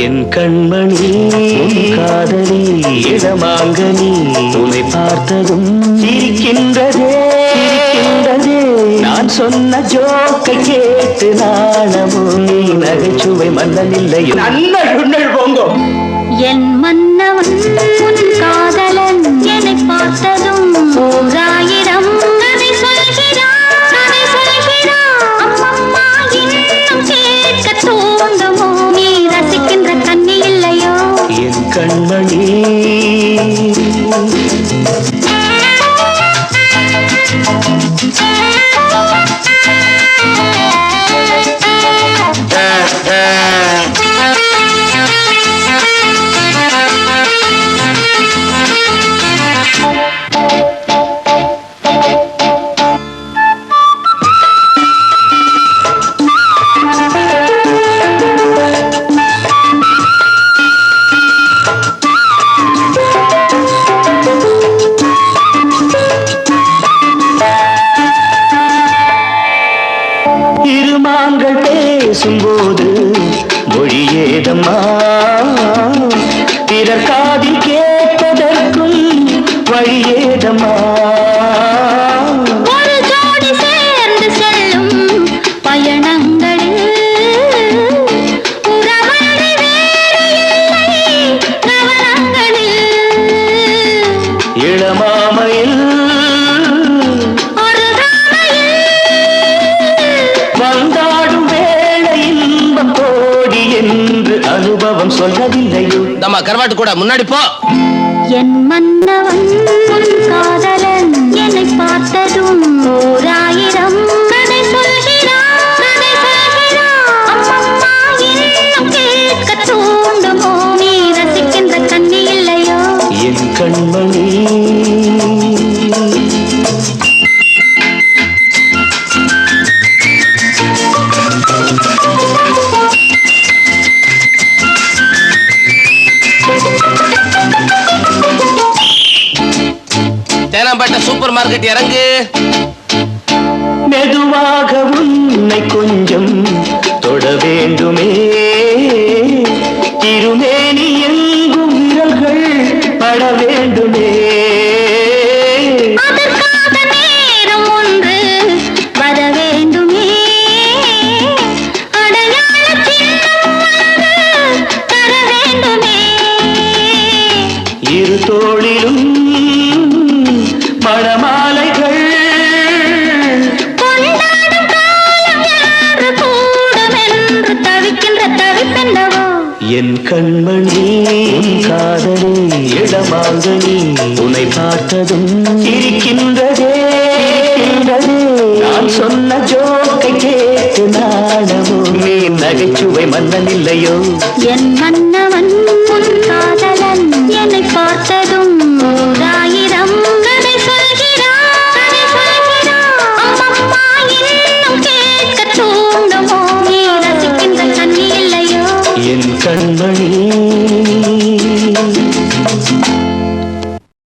என் கண்மணி உன் காதலி இடமாங்கனி உன்னை பார்த்ததும் சிரிக்கின்றதே. சிரிக்கின்றதே. நான் சொன்ன ஜோக்கை கேட்டு நாணமோ நீ நகைச்சுவை மன்னன் இல்லையோ? நல்ல சுண்ணல் போங்கோ என் மன்னவன் உன் காதலன் என்னை பார்த்ததும் கண்மணி. பேசும்போது மொழியேதம்மா? பிறர் காதில் கேட்பதற்கும் வழியேதம்மா? என்று அனுபவம் சொல்லவில்லையோ? நம்ம கருவாட்டு கூட முன்னாடி போ. என் மன்னவன் உன் தேனாம்பேட்டை சூப்பர் மார்க்கெட் இறங்கு. மெதுவாக உன்னை கொஞ்சம் தொட வேண்டுமே. திருமேனி எங்கும் விரல்கள் பட வேண்டுமே. அதற்காக நேரம் என் கண்மணி உன் காதலி இடமாங்கனி உன்னை பார்த்ததும் இருக்கின்றதே நான் சொன்ன ஜோக்கை கேட்டு நாடமோ நீ நகைச்சுவை மன்னன் இல்லையோ? என் மன்னவன் உன் காதலன் என்னை பார்த்ததும் ஓராயிரம் கண்மணி